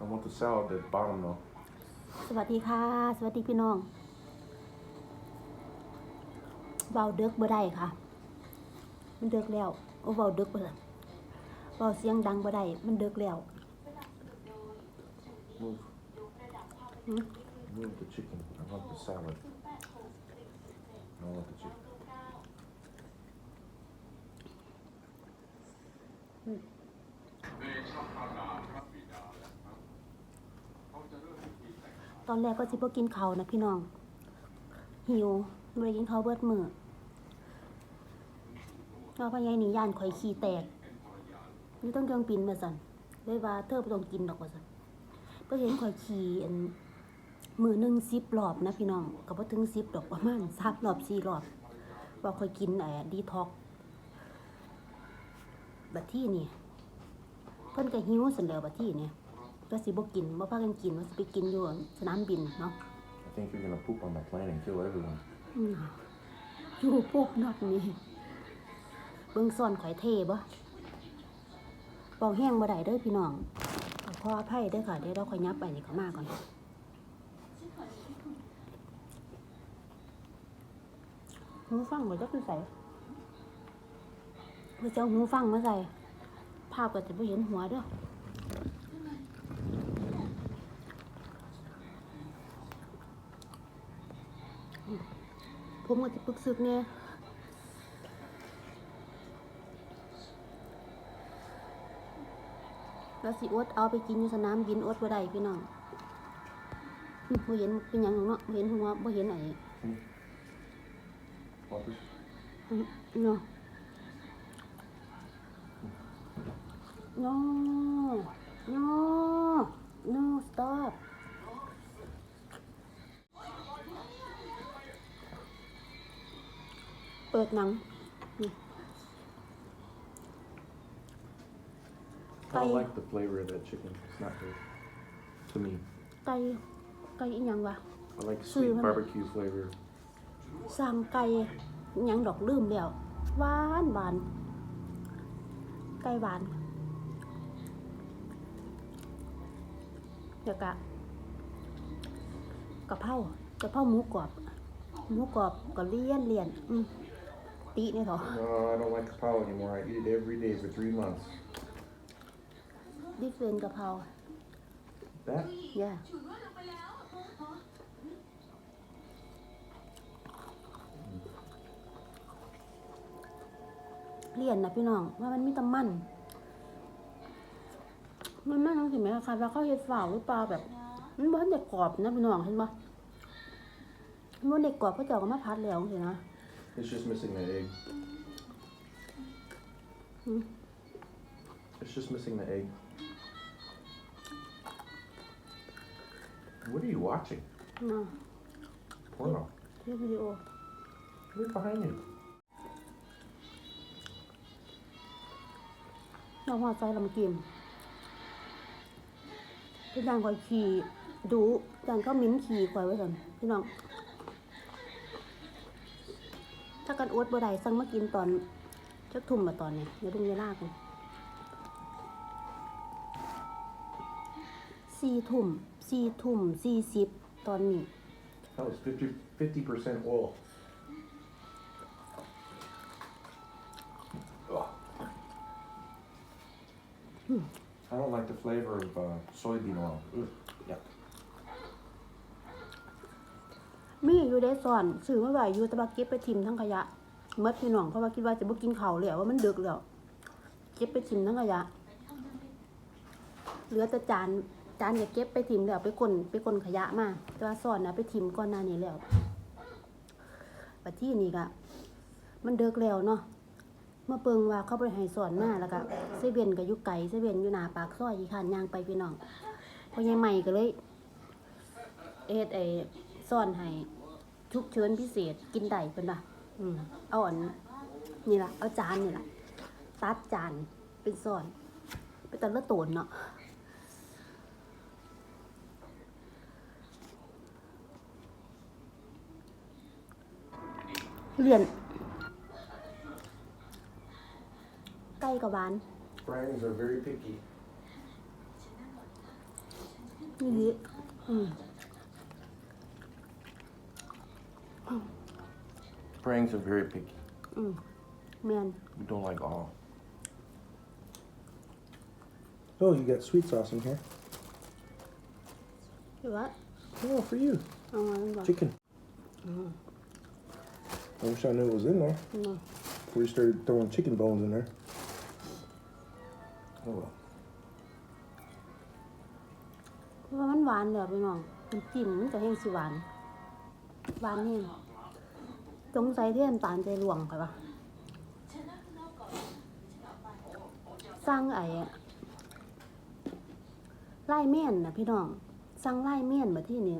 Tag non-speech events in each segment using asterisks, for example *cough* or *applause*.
I want the salad at the bottom though. สวัสดีค่ะ สวัสดีพี่น้องเบาเดึกบ่ได้ค่ะ มันเดึกแล้วโอ้เบาเดึกบ่ได้เบาเสียงดังบ่ได้มันเดึกแล้ว Move. Hmm? Move the chicken. I want the salad. I want the chicken. ตอนแรกก็สิบ่กินข้าวนะพี่น้อง หิวบ่ได้กินข้าวเบิดมือว่าพ่อใหญ่นี่ย่านข่อยขี้แตกนี่ต้องเครื่องปินมาสั่นเลยว่าเธอบ่ต้องกินดอกว่าสั่นก็เห็นข่อยขี่อันมือหนึ่ง10รอบนะพี่น้องก็บ่ถึง10ดอกประมาณ3รอบ4รอบว่าข่อยกินไอ้ดีท็อกบัดที่นี่เพิ่นก็หิวซั่นแหล้วบัดที่นี่ ก็สิบ่กินบ่พากันกินว่าสิไปกินอยู่สนามบินเนาะ I think you're gonna poop on the plane and kill everyone. อืมอยู่ปุ๊บนอดนี่เบิ่งซ่อนข่อยเทบ่เบาแห้งบ่ได้เด้อพี่น้องขออภัยเด้อค่ะเดี๋ยวเราค่อยยับไปนี่เขามาก่อน หูฟังบ่จักคือใส่เพื่อจะเอาหูฟังมาใส่ ภาพก็จะบ่เห็นหัวเด้อ ผมก็จะปึกซึกเนี่ยแล้วสิอดเอาไปกินอยู่สนามบินอดบ่ได้พี่น้องอืมบ่เห็นเป็นหยังหรอกเนาะบ่เห็นหัวบ่เห็นไอ้ Want this? อืมเนาะ no no no stop เปิดหนัง I don't Bye. like the flavor of that chicken. It's not good. To me. ไก่ไก่อีหยังวะ I like Sư sweet hả? barbecue flavor. สร้างไก่อิหยังดอกลืมแล้วหวานหวานไก่หวานเดี๋ยวกะกะเพรากะเพราหมูกรอบหมูกรอบก็เลี่ยนเลี่ยนอืม ตีเนี่ยเถอะ No, I don't like kapow anymore. I eat it every day for three months. ดิเฟนกะเพรา That? ย่าเลี่ยนนะพี่น้อง ว่ามันมีแตะมัน มันไม่ต้องเห็นไหมคะว่าเขาเฮ็ดฝ่าวหรือเปล่าแบบ มันบ่ทันได้กรอบนะพี่น้องเห็นปะมันบ่ได้กรอบเขาเจ้าก็มาพัดแล้วเห็นนะ It's just missing the egg. Hmm. It's just missing the egg. What are you watching? เนาะ Porno. ที่วิดีโอ Look behind you. น้องหัวใจลำกิมพี่นางคอยขี่ดูจางก็มิ้นขี่คอยไว้ก่อนพี่น้อง ถ้ากันอดบ่ได้สั่งมากินตอนจักทุ่มมาตอนเนี่ยอย่าเพิ่งเวลากันสี่ทุ่มสี่ทุ่มสี่สิบตอนนี้ That was 50 percent oil. Ugh. I don't like the flavor of uh, soybean oil. Ugh. Yuck. มีอยู่ได้สอนซื้อมาไว้อยู่แต่ว่าเก็บไปทิมทั้งขยะเมื่อพี่น้องเพราะว่าคิดว่าจะบ่กินเขาวแล้วว่ามันดึกแล้วเก็บไปทิมทั้งขยะเหลือแต่จานจานอย่าเก็บไปทิมแล้วไปกลนไปกลนขยะมาแต่ว่าสอนนะไปทิมก่อนหน้านี้แล้วปัจที่นี่ก็มันเดึกแล้วเนาะเมื่อเปิงว่าเขาไปให้สอนมาแล้วก็เซเว่นก็อยู่ไกลเซเว่นอยู่หนาปากซอยอีขานยางไปพี่น้องพอยายใหม่ก็เลย เอ็ดไอ สอนให้ชุกเชิญพิเศษกินได้เป็นป่ะอืมเอาอันนี่ล่ะเอาจานนี่ล่ะตัดจานเป็นสอนเป็นตะละโตนเนาะเรียนไก่กับหวาน Friends are very picky. นี่อืม Prangs are very picky. อืมแมน We don't like all. Oh, you got sweet sauce in here. คือว่า Oh, for you. เอามาก่อน Chicken. I wish I knew it was in there อืม before you started throwing chicken bones in there. Oh well. เพราะว่ามันหวานแล้วพี่น้องน้ำจิ้มมันจะแห้งสิหวาน หวานนี่ สงสัยที่น้ำตาลใจหลวงค่ะปะสร้างไอ้อะไล่เมี่ยนนะพี่น้องสร้างไล่เมี่ยนมาที่นี่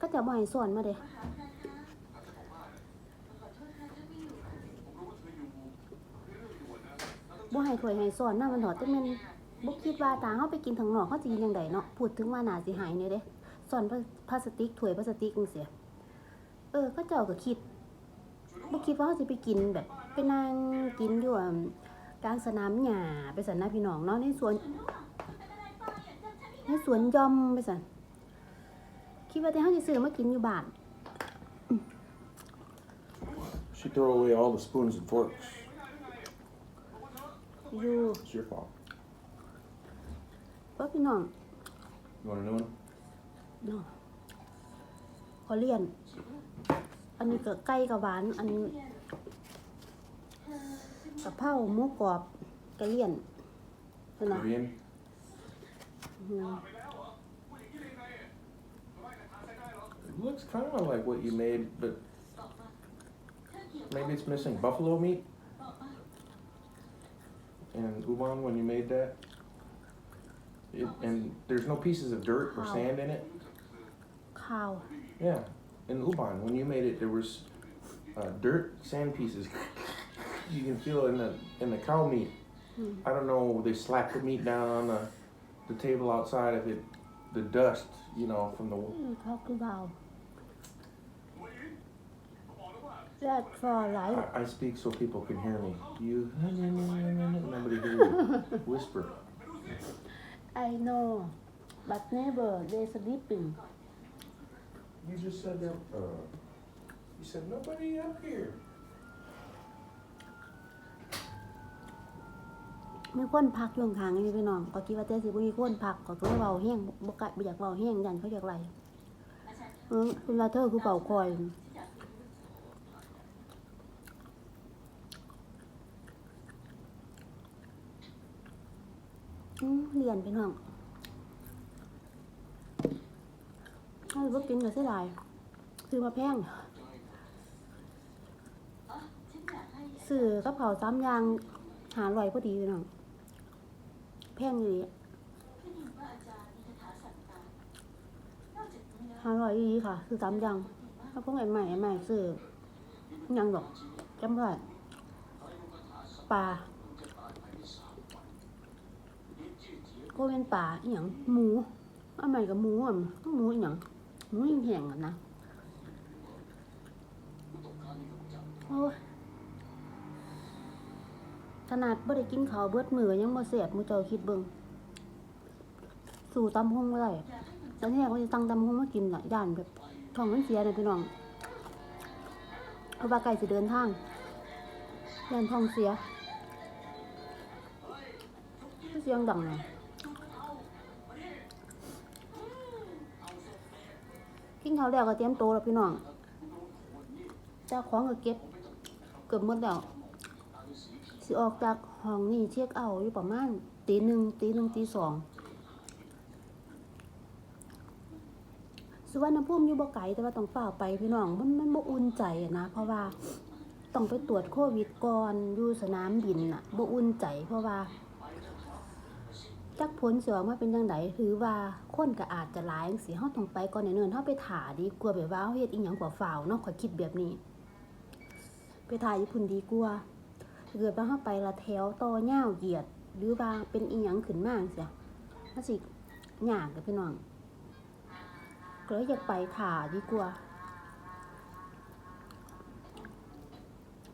ก็จะบ่ให้ส่วนมาเด้บ่ให้ถวยให้ส่วนน่ามันถอดแต่มันบ่คิดว่าตาเฮาไปกินทางนอกเขาสิกินจังไดเนาะพูดถึงว่านาสิหายเนี่ยเด้ส่วนพลาสติกถวยพลาสติกจังซี่เออก็เจ้าก็คิด บ่คิดว่าเขาสิไปกินแบบไปนั่งกินอยู่อะกลางสนามหญ้าไปสันนะพี่น้องเนาะในสวนในสวนยอมไปสันคิดว่าแต่เขาจะซื้อมากินอยู่บ้าน She throw away all the spoons and forks. อยู่ It's your fault. เพราะพี่น้อง You want a new one? เนาะขอเลียน อันนี้ก็ไก่กับหวาน อันนี้กะเพราหมูกรอบกะเลียนเห็นไหม Korean? อืม It looks kind of like what you made, but maybe it's missing buffalo meat. And Uban, when you made that, it, and there's no pieces of dirt or Wow. sand in it. ข้าว Yeah, in Uban when you made it, there was uh, dirt, sand pieces. you can feel it in the in the cow meat. Hmm. I don't know. They slapped the meat down on the, the table outside of it. The dust, you know, from the. Hmm, what you talk about? That's all right. I, I speak so people can hear me. You nobody hear you. *laughs* Whisper. I know, but never they sleeping. You just said that. Uh, you said nobody up here. มีคนพักอยู่ข้างๆนี่พี่น้องก็คิดว่าแต่สิบ่มีคนพักก็คือเว้าแห้งบ่กะบ่อยากเว้าแห้งยันเขาอยากไรเออคุณลาเธอคือเป่าคอยอืมเรียนพี่น้อง ถ้าบ่กินก็เสียดายซื้อมาแพงซื้อกระเพราสามอย่างหาอร่อยพอดีพี่น้องแพงอยู่ดีหาอร่อยดีค่ะ คือสามอย่างถ้าพวกไอ้ใหม่ไอ้ใหม่ซื้อยังดอกจำได้ปลาก็เป็นป่าอหย่างหมูอันใหม่กับหมูอะหมูอหย่าง หมูแห้งๆอะนะโอ้ยขนาดบ่ได้กินข้าวเบิดมือยังบ่เสียบมือเจ้าคิดเบิ่งสู่ตำหงเลยตอนนี้ก็จะตั้งตำหงมากินน่ะย่านแบบท้องมันเสียเลยพี่น้องเพราะว่าไก่สิเดินทางย่านท้องเสียเสียงดังเลย กิ นข้าวแล้วก็เตรียมโตแล้วพี่น้องเจ้าของก็เก็บเกือบหมดแล้วสิออกจากห้องนี่เช็คเอาอยู่ประมาณตีหนึ่งตีหนึ่งตีสองสุวรรณภูมิอยู่บ่ไกลแต่ว่าต้องฝ่าไปพี่น้องมันมันบ่อุ่นใจนะเพราะว่าต้องไปตรวจโควิดก่อนอยู่สนามบินน่ะบ่อุ่นใจเพราะว่า จักผลสิออกมาเป็นจังไดถือว่าคนก็อาจจะหลายจังซี่เฮาต้องไปก่อนเนิ่นๆเฮาไปถ่าดีกว่าแบบว่าเฮาเฮ็ดอีหยังกว่าฝ่าวเนาะข่อยคิดแบบนี้ ไปถ่ายญี่ปุ่นดีกว่าเกิดว่าเฮาไปละแถวต่อยาวเหยียด หรือว่าเป็นอีหยังขึ้นมาจังซี่มันสิยากกับพี่น้องก็เลยอยากไปถ่าดีกว่า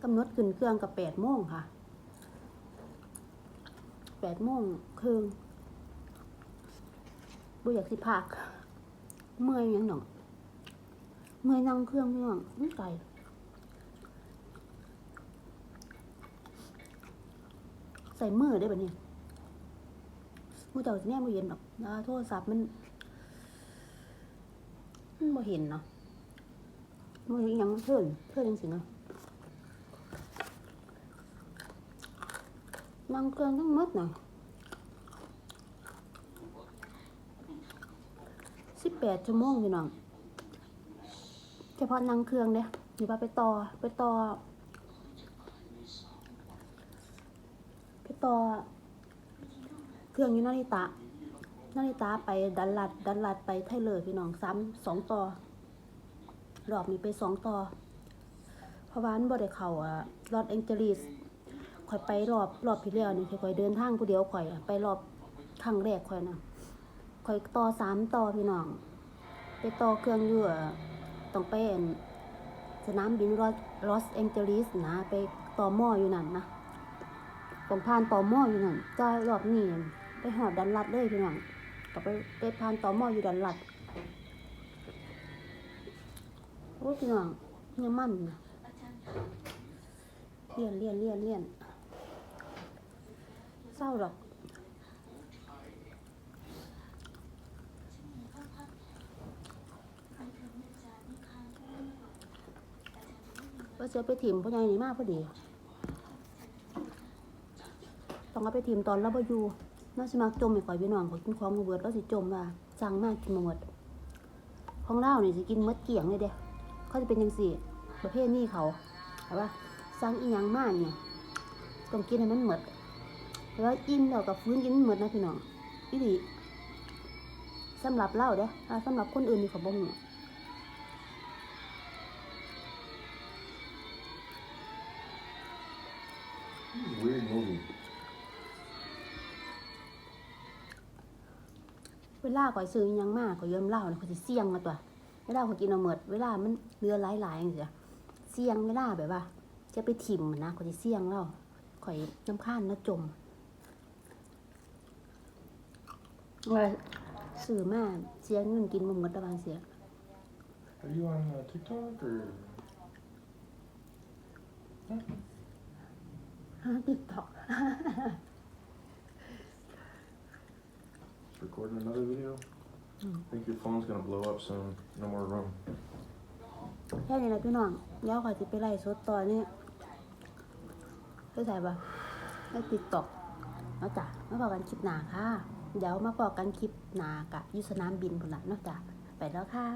กำหนดขึ้นเครื่องกับ8โมงค่ะ8โมงครึ่ง บ่อยากสิพากเมื่อยยังหนองเมื่อยนั่งเครื่องพี่น้องมันไกลใส่มือได้แบบนี้มือเจ้าสิแน่บ่เห็นดอกนะโทรศัพท์มันมันบ่เห็นเนาะบ่เห็นยังเพิ่อนเพิ่อนจังซี่เนาะนั่งเครื่องทั้งหมดเน่ะ สิบแปดชั่วโมงพี่น้องเฉพาะนั่งเครื่องเด้หรือว่าไปต่อไปต่อไปต่อเครื่องอยู่นาริตะนาริตะไปดันลัด ดันลัดไปไทเลยพี่น้องซ้ำสองต่อรอบนี้ไปสองต่อเพราะว่ามันบ่ได้เขาอะลอสแองเจลิสข่อยไปรอบรอบที่แล้วนี่ข่อยเดินทางผู้เดียวข่อยอะไปรอบครั้งแรกข่อยนะ ข่อยต่อสามต่อพี่น้อง ไปต่อเครื่องอยู่อต้องไปอั่นสนามบินลอสแองเจลิสนะ ไปต่อหม้ออยู่นั่นนะต้องผ่านต่อหม้ออยู่นั่นจ้ารอบนี้ไปหอดดันลัดเลยพี่น้องก็ไปไปผ่านต่อหม้ออยู่ดันลัดโอ้พี่น้องเนี่ยมันนะเลี่ยนเลี่ยนเลี่ยนเลี่ยนเศร้าหรอก เสือไปถิ่มพ่อใหญ่นี่มากพอดี ต้องเอาไปถิ่มตอนเราบอยู่น่าสิมักจมไม่ข่อยพี่น้องขอกินของมาเบิดแล้วสิจมว่าสั่งมากกินมาหมดของเล่าวนี่ยสิกินมดเกี่ยงเลยเด้เขาจะเป็นยังสี่ ประเภทนี้เขาแต่ว่าสั่งอีหยังมากเนี่ยต้องกินให้มันหมดแล้วอิ่มแล้วกับฟื้นกินหมดนะพี่น้องอีหลีสำหรับเล่าเด้อสำหรับคนอื่นนี่เขาบ่ฮู้ Weird ลาข่อยซื้ออิหยังมากข่อยเยิ้มเหล้าเนี่ยข่อยสิเสี่ยงมาตัวเวลาข่อยกินเอาหมดเวลามันเรือหลายๆอย่างเสียเสี่ยงเวลาแบบว่า จะไปถิ่มมันนะข่อยสิเสี่ยงแล้วข่อยน้ำข้านแล้วจมว่าซื้อมาเสียเงินกินบ่หมดระบางเสีย Are you on uh, TikTok or? ติ๊กต็อก Recording another video? Mm. I think your phone's gonna blow up soon. No more room. แค่นี้นะพี่น้องเดี๋ยวข่อยสิไปไล่สดต่อนี่ไปใส่ปะในติ๊กต็อกแล้วจ้ะมาบอกกันคลิปหนาค่ะ เดี๋ยวมาบอกกันคลิปหนากะอยุสนามบินพุ่นละเนาะจ้ะไปแล้วค่ะ